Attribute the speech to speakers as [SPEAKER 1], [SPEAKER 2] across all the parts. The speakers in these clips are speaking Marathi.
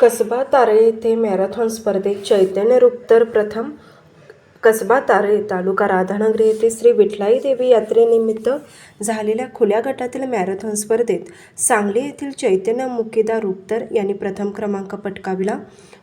[SPEAKER 1] कसबा तारे येथे मॅरेथॉन स्पर्धेत चैतन्य रूप प्रथम कसबा तारे तालुका राधानगरी येथे श्री विठलाई देवी यात्रेनिमित्त झालेल्या खुल्या गटातील मॅरेथॉन स्पर्धेत सांगली येथील चैतन्य मुकेदा रुपतर यांनी प्रथम क्रमांक पटकाविला.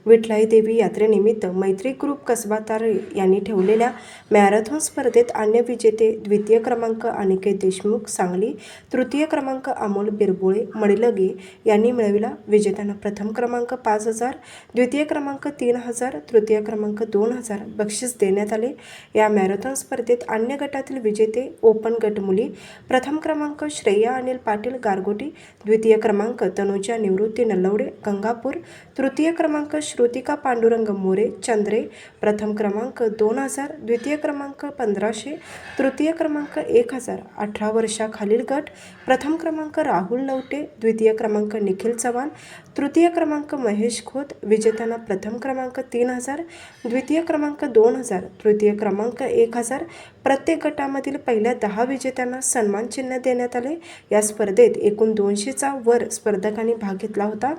[SPEAKER 1] विठलाई देवी यात्रेनिमित्त मैत्री ग्रुप कसबा तारे यांनी ठेवलेल्या मॅरेथॉन स्पर्धेत अन्य विजेते द्वितीय क्रमांक अनिकेत देशमुख सांगली तृतीय क्रमांक अमोल बिरबोळे मडिलगे यांनी मिळविला. विजेत्यांना प्रथम क्रमांक पाच हजार द्वितीय क्रमांक तीन हजार तृतीय क्रमांक दोन हजार बक्षीस देण्यात आले. या मॅरेथॉन स्पर्धेत अन्य गटातील विजेते ओपन गट मुली प्रथम क्रमांक श्रेया अनिल पाटील गारगोटी द्वितीय क्रमांक तनुजा निवृत्ती नल्लवडे गंगापूर तृतीय क्रमांक श्रुतिका पांडुरंग मोरे चंद्रे प्रथम क्रमांक दोन हजार द्वितीय क्रमांक पंधराशे तृतीय क्रमांक एक हजार अठरा वर्षाखालील गट प्रथम क्रमांक राहुल लवटे द्वितीय क्रमांक निखिल चव्हाण तृतीय क्रमांक महेश खोत विजेत्यांना प्रथम क्रमांक तीन हजार द्वितीय क्रमांक दोन हजार तृतीय क्रमांक एक हजार. प्रत्येक गटामधील पहिल्या दहा विजेत्यांना सन्मान चिन्ह देण्यात आले. या स्पर्धेत एकूण दोनशेचा वर स्पर्धकांनी भाग घेतला होता.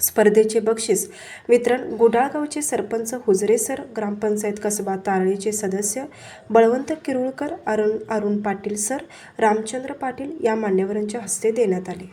[SPEAKER 1] स्पर्धेचे बक्षीस वितरण गुडाळगावचे सरपंच हुजरे सर ग्रामपंचायत कसबा तारळीचे सदस्य बळवंत किरुळकर अरुण अरुण पाटील सर रामचंद्र पाटील या मान्यवरांच्या हस्ते देण्यात आले.